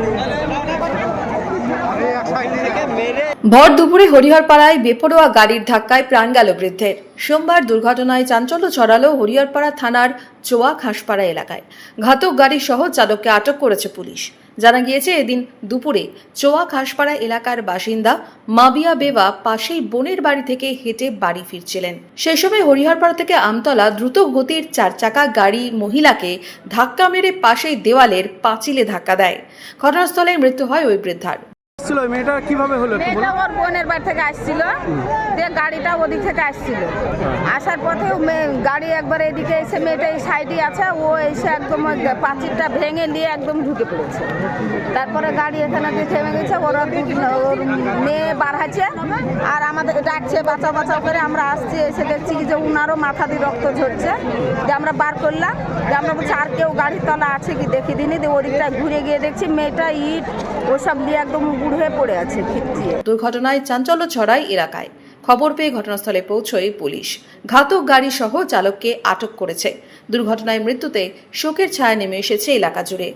Hallelujah. ভর দুপুরে হরিহরপাড়ায় বেপরোয়া গাড়ির ধাক্কায় প্রাণ গেল বৃদ্ধের। সোমবার দুর্ঘটনায় চাঞ্চল্য ছড়ালো হরিহরপাড়া থানার চোয়া খাসপাড়া এলাকায়। ঘাতক গাড়ি সহ চালককে আটক করেছে পুলিশ। জানা গিয়েছে, এদিন দুপুরে চোয়া খাসপাড়া এলাকার বাসিন্দা মাবিয়া বেবা পাশেই বোনের বাড়ি থেকে হেঁটে বাড়ি ফিরছিলেন। সেই সময় হরিহরপাড়া থেকে আমতলা দ্রুত গতির চার চাকা গাড়ি মহিলাকে ধাক্কা মেরে পাশেই দেওয়ালের পাঁচিলে ধাক্কা দেয়। ঘটনাস্থলে মৃত্যু হয় ওই বৃদ্ধার। ছিল ওই মেয়েটা? কীভাবে হলো মেয়েটা ওর বোনের বাড়ি থেকে আসছিল। দিয়ে গাড়িটা ওদিক থেকে আসছিল। আসার পথে গাড়ি একবার এদিকে এসে মেয়েটা এই সাইডে আছে ও এসে একদম পাঁচিরটা ভেঙে নিয়ে একদম ঢুকে পড়েছে। তারপরে গাড়ি এখানে দিয়ে থেমে গেছে ওরা ওর মেয়ে বাড়াচ্ছে আর আমাদের ডাকছে বাঁচাও বাঁচাও করে আমরা আসছি এসে দেখছি যে উনারও মাথা দিয়ে রক্ত ঝরছে। যে আমরা বার করলাম, যে আমরা বলছি, আর কেউ গাড়ির তলা আছে কি দেখি দিনই দিয়ে ওদিকটা ঘুরে গিয়ে দেখছি, মেয়েটা ইট, ওসব দিয়ে একদম উগুড় হয়ে পড়ে আছে দুর্ঘটনায় চাঞ্চল্য ছড়ায় এলাকায়। খবর পেয়ে ঘটনাস্থলে পৌঁছয় পুলিশ। ঘাতক গাড়ি সহ চালককে আটক করেছে। দুর্ঘটনায় মৃত্যুতে শোকের ছায়া নেমে এসেছে এলাকা জুড়ে।